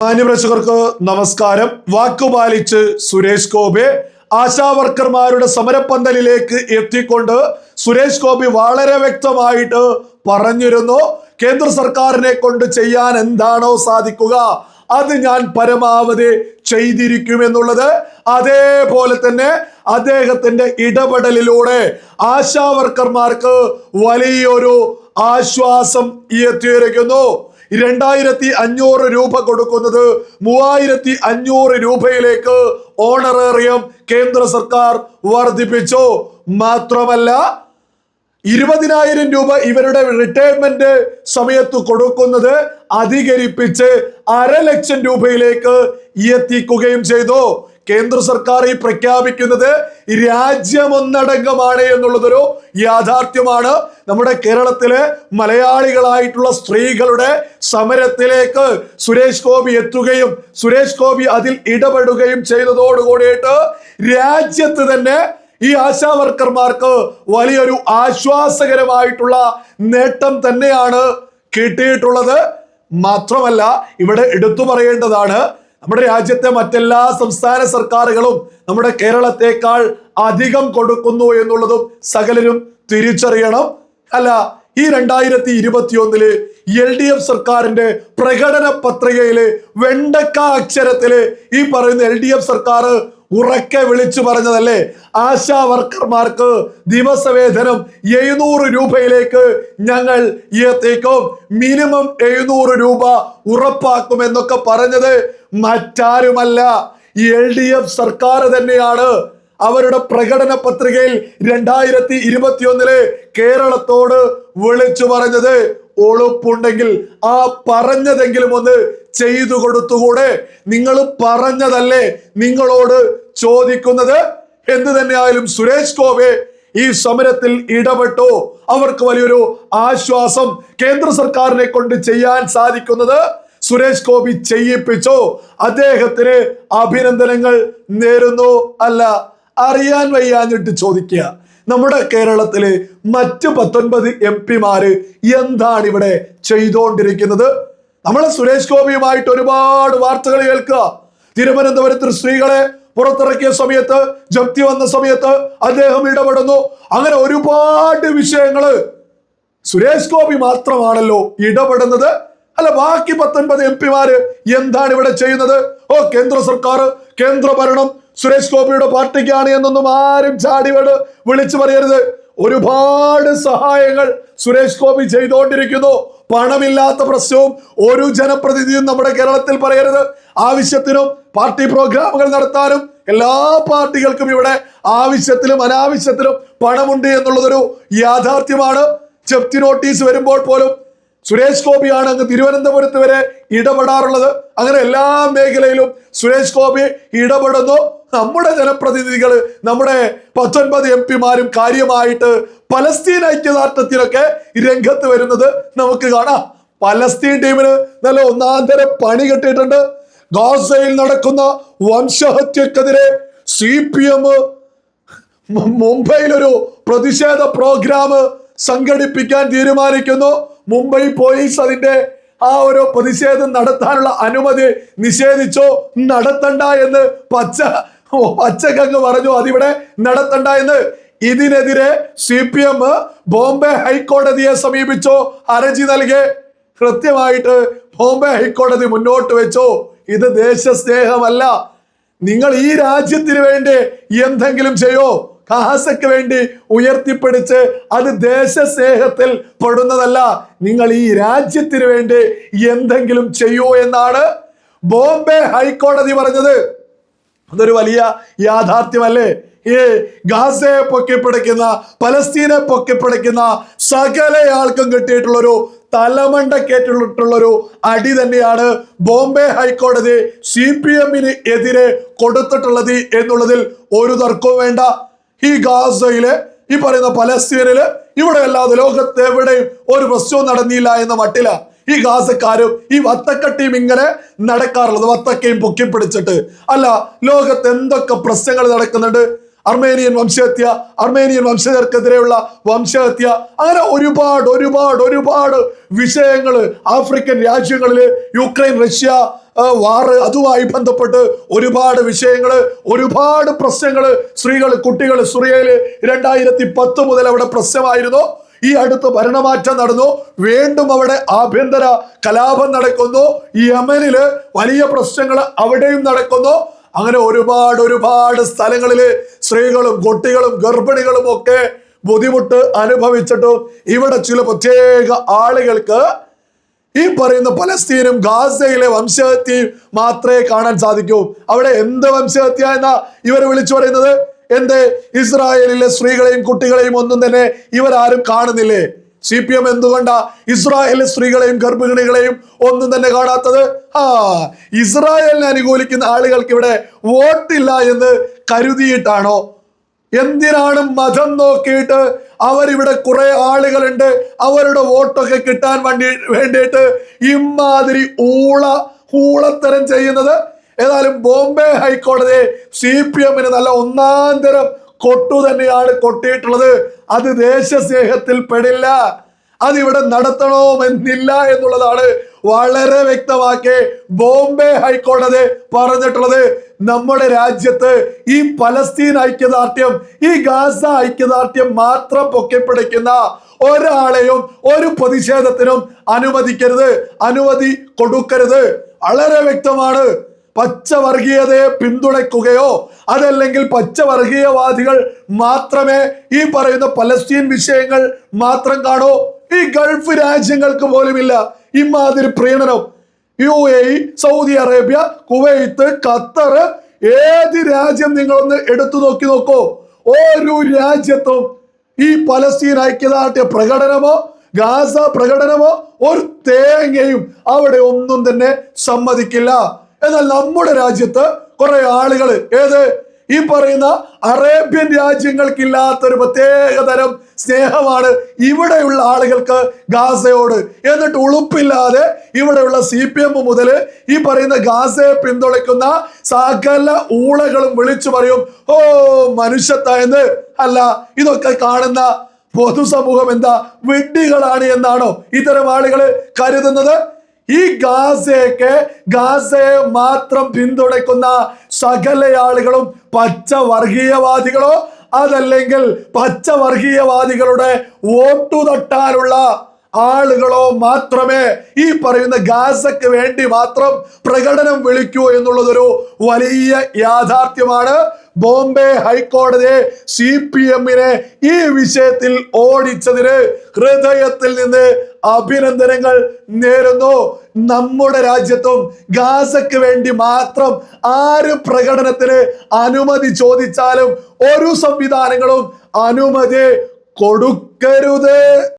മാന്യപ്രേക്ഷകർക്ക് നമസ്കാരം. വാക്കുപാലിച്ച് സുരേഷ് ഗോപി ആശാവർക്കർമാരുടെ സമരപ്പന്തലിലേക്ക് എത്തിക്കൊണ്ട് സുരേഷ് ഗോപി വളരെ വ്യക്തമായിട്ട് പറഞ്ഞിരുന്നു. കേന്ദ്ര സർക്കാരിനെ കൊണ്ട് ചെയ്യാൻ എന്താണോ സാധിക്കുക അത് ഞാൻ പരമാവധി ചെയ്തിരിക്കും എന്നുള്ളത് അതേപോലെ തന്നെ അദ്ദേഹത്തിന്റെ ഇടപെടലിലൂടെ ആശാവർക്കർമാർക്ക് വലിയൊരു ആശ്വാസം എത്തിയിരിക്കുന്നു. രണ്ടായിരത്തി അഞ്ഞൂറ് രൂപ കൊടുക്കുന്നത് മൂവായിരത്തി അഞ്ഞൂറ് രൂപയിലേക്ക് ഓണറേറിയം കേന്ദ്ര സർക്കാർ വർദ്ധിപ്പിച്ചു. മാത്രമല്ല ഇരുപതിനായിരം രൂപ ഇവരുടെ റിട്ടയർമെന്റ് സമയത്ത് കൊടുക്കുന്നത് അധികരിപ്പിച്ച് അര ലക്ഷം രൂപയിലേക്ക് എത്തിക്കുകയും ചെയ്തു. കേന്ദ്ര സർക്കാർ ഈ പ്രഖ്യാപിക്കുന്നത് രാജ്യമൊന്നടങ്കമാണ് എന്നുള്ളതൊരു യാഥാർത്ഥ്യമാണ്. നമ്മുടെ കേരളത്തിലെ മലയാളികളായിട്ടുള്ള സ്ത്രീകളുടെ സമരത്തിലേക്ക് സുരേഷ് ഗോപി എത്തുകയും സുരേഷ് ഗോപി അതിൽ ഇടപെടുകയും ചെയ്തതോടുകൂടിയിട്ട് രാജ്യത്ത് തന്നെ ഈ ആശാ വർക്കർമാർക്ക് വലിയൊരു ആശ്വാസകരമായിട്ടുള്ള നേട്ടം തന്നെയാണ് കിട്ടിയിട്ടുള്ളത്. മാത്രമല്ല ഇവിടെ എടുത്തു പറയേണ്ടതാണ് നമ്മുടെ രാജ്യത്തെ മറ്റെല്ലാ സംസ്ഥാന സർക്കാരുകളും നമ്മുടെ കേരളത്തെക്കാൾ അധികം കൊടുക്കുന്നു എന്നുള്ളതും സകലരും തിരിച്ചറിയണം. അല്ല ഈ രണ്ടായിരത്തി ഇരുപത്തി ഒന്നിൽ എൽ ഡി എഫ് സർക്കാരിന്റെ പ്രകടന പത്രികയിൽ വെണ്ടക്ക അക്ഷരത്തിൽ ഈ പറയുന്ന എൽ ഡി എഫ് സർക്കാർ ഉറക്കെ വിളിച്ചു പറഞ്ഞതല്ലേ? ആശാ വർക്കർമാർക്ക് ദിവസവേതനം എഴുന്നൂറ് രൂപയിലേക്ക് ഞങ്ങൾ എത്തിക്കും. മിനിമം എഴുന്നൂറ് രൂപ ഉറപ്പാക്കും എന്നൊക്കെ പറഞ്ഞത് മറ്റാരുമല്ല. എൽ ഡി എഫ് സർക്കാർ തന്നെയാണ്. അവരുടെ പ്രകടന പത്രികയിൽ രണ്ടായിരത്തി ഇരുപത്തിയൊന്നിൽ കേരളത്തോട് വിളിച്ചു പറഞ്ഞത് ഒളുപ്പുണ്ടെങ്കിൽ ആ പറഞ്ഞതെങ്കിലും ഒന്ന് ചെയ്തു കൊടുത്തുകൂടെ? നിങ്ങൾ പറഞ്ഞതല്ലേ നിങ്ങളോട് ചോദിക്കുന്നത്? എന്ത് തന്നെയായാലും സുരേഷ് ഗോപെ ഈ സമരത്തിൽ ഇടപെട്ടോ. അവർക്ക് വലിയൊരു ആശ്വാസം കേന്ദ്ര സർക്കാരിനെ കൊണ്ട് ചെയ്യാൻ സാധിക്കുന്നത് സുരേഷ് ഗോപി ചെയ്യിപ്പിച്ചോ. അദ്ദേഹത്തിന് അഭിനന്ദനങ്ങൾ നേരുന്നു. അല്ല അറിയാൻ വയ്യാഞ്ഞിട്ട് ചോദിക്കുക. നമ്മുടെ കേരളത്തിലെ മറ്റ് പത്തൊൻപത് എം പിമാര് എന്താണ് ഇവിടെ ചെയ്തുകൊണ്ടിരിക്കുന്നത് നമ്മൾ സുരേഷ് ഗോപിയുമായിട്ട് ഒരുപാട് വാർത്തകൾ കേൾക്കുക. തിരുവനന്തപുരത്ത് സ്ത്രീകളെ പുറത്തിറക്കിയ സമയത്ത് ജപ്തി വന്ന സമയത്ത് അദ്ദേഹം ഇടപെടുന്നു. അങ്ങനെ ഒരുപാട് വിഷയങ്ങൾ സുരേഷ് ഗോപി മാത്രമാണല്ലോ ഇടപെടുന്നത്. അല്ല ബാക്കി പത്തൊൻപത് എം പിമാര് എന്താണ് ഇവിടെ ചെയ്യുന്നത്? ഓ കേന്ദ്ര സർക്കാർ കേന്ദ്ര ഭരണം സുരേഷ് ഗോപിയുടെ പാർട്ടിക്കാണ് എന്നൊന്നും ആരും ചാടിവട് വിളിച്ചു പറയരുത്. ഒരുപാട് സഹായങ്ങൾ സുരേഷ് ഗോപി ചെയ്തുകൊണ്ടിരിക്കുന്നു പണമില്ലാത്ത പ്രശ്നവും ഒരു ജനപ്രതിനിധിയും നമ്മുടെ കേരളത്തിൽ പറയരുത്. ആവശ്യത്തിനും പാർട്ടി പ്രോഗ്രാമുകൾ നടത്താനും എല്ലാ പാർട്ടികൾക്കും ഇവിടെ ആവശ്യത്തിലും അനാവശ്യത്തിലും പണമുണ്ട് എന്നുള്ളതൊരു യാഥാർത്ഥ്യമാണ്. ജപ്തി നോട്ടീസ് വരുമ്പോൾ പോലും സുരേഷ് ഗോപിയാണ് അങ്ങ് തിരുവനന്തപുരത്ത് വരെ ഇടപെടാറുള്ളത്. അങ്ങനെ എല്ലാ മേഖലയിലും സുരേഷ് ഗോപി ഇടപെടുന്നു. നമ്മുടെ ജനപ്രതിനിധികൾ നമ്മുടെ പത്തൊൻപത് എം പിമാരും കാര്യമായിട്ട് പലസ്തീൻ ഐക്യദാർഢ്യത്തിലൊക്കെ രംഗത്ത് വരുന്നത് നമുക്ക് കാണാം. പലസ്തീൻ ടീമിന് നല്ല ഒന്നാം തരം പണി കിട്ടിയിട്ടുണ്ട്. ഗാസയിൽ നടക്കുന്ന വംശഹത്യക്കെതിരെ സി പി എം മുംബൈയിലൊരു പ്രതിഷേധ പ്രോഗ്രാം സംഘടിപ്പിക്കാൻ തീരുമാനിക്കുന്നു. മുംബൈ പോലീസ് അതിന്റെ ആ ഒരു പ്രതിഷേധം നടത്താനുള്ള അനുമതി നിഷേധിച്ചോ. നടത്തണ്ട എന്ന് പച്ച ഓ, പച്ചക്കങ്ങ് പറഞ്ഞു അതിവിടെ നടത്തണ്ട എന്ന്. ഇതിനെതിരെ സി പി എം ബോംബെ ഹൈക്കോടതിയെ സമീപിച്ചോ. ഹർജി നൽകി. കൃത്യമായിട്ട് ബോംബെ ഹൈക്കോടതി മുന്നോട്ട് വെച്ചോ. ഇത് ദേശസ്നേഹമല്ല. നിങ്ങൾ ഈ രാജ്യത്തിന് വേണ്ടി എന്തെങ്കിലും ചെയ്യോ? കാസയ്ക്ക് വേണ്ടി ഉയർത്തിപ്പിടിച്ച് അത് ദേശസ്നേഹത്തിൽ പെടുന്നതല്ല. നിങ്ങൾ ഈ രാജ്യത്തിന് വേണ്ടി എന്തെങ്കിലും ചെയ്യോ എന്നാണ് ബോംബെ ഹൈക്കോടതി പറഞ്ഞത്. അതൊരു വലിയ യാഥാർത്ഥ്യമല്ലേ? ഈ ഗാസയെ പൊക്കിപ്പിടിക്കുന്ന പലസ്തീനെ പൊക്കിപ്പിടിക്കുന്ന സകല ആൾക്കും കിട്ടിയിട്ടുള്ളൊരു തലമണ്ടക്കേറ്റിട്ടുള്ളൊരു അടി തന്നെയാണ് ബോംബെ ഹൈക്കോടതി സി പി എമ്മിന് എതിരെ കൊടുത്തിട്ടുള്ളത് എന്നുള്ളതിൽ ഒരു തർക്കവും വേണ്ട. ഈ ഗാസയിലെ ഈ പറയുന്ന പലസ്തീനിൽ ഇവിടെ അല്ലാതെ ലോകത്ത് എവിടെയും ഒരു പ്രശ്നവും നടന്നില്ല എന്ന മട്ടില ഈ ഗാസക്കാരും ഈ വത്തക്കട്ടിയും ഇങ്ങനെ നടക്കാറുള്ളത് വത്തക്കയും പൊക്കിപ്പിടിച്ചിട്ട് അല്ല ലോകത്ത് എന്തൊക്കെ പ്രശ്നങ്ങൾ നടക്കുന്നുണ്ട്? അർമേനിയൻ വംശഹത്യ അർമേനിയൻ വംശജർക്കെതിരെയുള്ള വംശഹത്യ അങ്ങനെ ഒരുപാട് ഒരുപാട് ഒരുപാട് വിഷയങ്ങൾ ആഫ്രിക്കൻ രാജ്യങ്ങളിൽ യുക്രൈൻ റഷ്യ വാറ് അതുമായി ബന്ധപ്പെട്ട് ഒരുപാട് വിഷയങ്ങൾ ഒരുപാട് പ്രശ്നങ്ങൾ സ്ത്രീകൾ കുട്ടികൾ സുറിയയിൽ രണ്ടായിരത്തി പത്ത് മുതൽ അവിടെ പ്രശ്നമായിരുന്നു. ഈ അടുത്ത് ഭരണമാറ്റം നടന്നു. വീണ്ടും അവിടെ ആഭ്യന്തര കലാപം നടക്കുന്നു. യമനിൽ വലിയ പ്രശ്നങ്ങൾ അവിടെയും നടക്കുന്നു. അങ്ങനെ ഒരുപാട് ഒരുപാട് സ്ഥലങ്ങളിൽ സ്ത്രീകളും കുട്ടികളും ഗർഭിണികളും ഒക്കെ ബുദ്ധിമുട്ട് അനുഭവിച്ചിട്ടും ഇവിടെ ചില പ്രത്യേക ആളുകൾക്ക് ഈ പറയുന്ന പലസ്തീനും ഗാസയിലെ വംശഹത്യയും മാത്രമേ കാണാൻ സാധിക്കൂ. അവിടെ എന്ത് വംശഹത്യ എന്നാ ഇവർ വിളിച്ചു പറയുന്നത്? എന്ത്? ഇസ്രായേലിലെ സ്ത്രീകളെയും കുട്ടികളെയും ഒന്നും തന്നെ ഇവരാരും കാണുന്നില്ലേ? സി പി എം എന്തുകൊണ്ടാ ഇസ്രായേലിലെ സ്ത്രീകളെയും ഗർഭിണികളെയും ഒന്നും തന്നെ കാണാത്തത്? ആ ഇസ്രായേലിനെ അനുകൂലിക്കുന്ന ആളുകൾക്ക് ഇവിടെ വോട്ടില്ല എന്ന് കരുതിയിട്ടാണോ? എന്തിനാണ് മതം നോക്കിയിട്ട് അവരിവിടെ കുറെ ആളുകളുണ്ട് അവരുടെ വോട്ടൊക്കെ കിട്ടാൻ വേണ്ടി വേണ്ടിയിട്ട് ഇമാതിരി ഊള ഊളത്തരം ചെയ്യുന്നത്? ഏതായാലും ബോംബെ ഹൈക്കോടതി സി പി എമ്മിന് നല്ല ഒന്നാം തരം കൊട്ടു തന്നെയാണ് കൊട്ടിയിട്ടുള്ളത്. അത് ദേശസ്നേഹത്തിൽ പെടില്ല. അതിവിടെ നടത്തണമെന്നില്ല എന്നുള്ളതാണ് വളരെ വ്യക്തമാക്കി ബോംബെ ഹൈക്കോടതി പറഞ്ഞിട്ടുള്ളത്. നമ്മുടെ രാജ്യത്ത് ഈ പലസ്തീൻ ഐക്യദാർഢ്യം ഈ ഗാസ ഐക്യദാർഢ്യം മാത്രം പൊക്കിപ്പിടിക്കുന്ന ഒരാളെയും ഒരു പ്രതിഷേധത്തിനും അനുവദിക്കരുത്. അനുമതി കൊടുക്കരുത്. വളരെ വ്യക്തമാണ് പച്ചവർഗീയതയെ പിന്തുണയ്ക്കുകയോ അതല്ലെങ്കിൽ പച്ചവർഗീയവാദികൾ മാത്രമേ ഈ പറയുന്ന പലസ്തീൻ വിഷയങ്ങൾ മാത്രം കാണൂ. ഈ ഗൾഫ് രാജ്യങ്ങൾക്ക് പോലുമില്ല. ഇമാതിരി പ്രീണനം. U A Saudi Arabia Kuwait Qatar ഏത് രാജ്യം നിങ്ങളൊന്ന് എടുത്തു നോക്കി നോക്കൂ. ഓരോ രാജ്യത്തും ഈ പലസ്തീൻ ഐക്യദാർഢ്യ പ്രകടനമോ ഗാസ പ്രകടനമോ ഒരു തേങ്ങയും അവിടെ ഒന്നും തന്നെ സമ്മതിക്കില്ല. എന്നാൽ നമ്മുടെ രാജ്യത്ത് കുറെ ആളുകൾ ഏത്? ഈ പറയുന്ന അറേബ്യൻ രാജ്യങ്ങൾക്കില്ലാത്ത ഒരു പ്രത്യേക തരം സ്നേഹമാണ് ഇവിടെയുള്ള ആളുകൾക്ക് ഗാസയോട്. എന്നിട്ട് ഉളുപ്പില്ലാതെ ഇവിടെയുള്ള സി പി എം മുതൽ ഈ പറയുന്ന ഗാസയെ പിന്തുണയ്ക്കുന്ന സകല ഊളകളും വിളിച്ചു പറയും ഓ മനുഷ്യത്തായെന്ന് അല്ല ഇതൊക്കെ കാണുന്ന പൊതുസമൂഹം എന്താ? വിഡ്ഢികളാണ് എന്നാണോ ഇത്തരം ആളുകൾ കരുതുന്നത്? ഈ ഗാസയൊക്കെ ഗാസയെ മാത്രം പിന്തുണയ്ക്കുന്ന സകല ആളുകളും പച്ച വർഗീയവാദികളോ അതല്ലെങ്കിൽ പച്ച വർഗീയവാദികളുടെ വോട്ടു തട്ടാനുള്ള ആളുകളോ മാത്രമേ ഈ പറയുന്ന ഗാസക്ക് വേണ്ടി മാത്രം പ്രകടനം വിളിക്കൂ എന്നുള്ളതൊരു വലിയ യാഥാർത്ഥ്യമാണ്. ബോംബെ ഹൈക്കോടതിയെ സി പി എമ്മിനെ ഈ വിഷയത്തിൽ ഓടിച്ചതിന് ഹൃദയത്തിൽ നിന്ന് അഭിനന്ദനങ്ങൾ നേരുന്നു. നമ്മുടെ രാജ്യത്തും ഗാസക്ക് വേണ്ടി മാത്രം ആര് പ്രകടനത്തിന് അനുമതി ചോദിച്ചാലും ഒരു സംവിധാനങ്ങളും അനുമതി കൊടുക്കരുത്.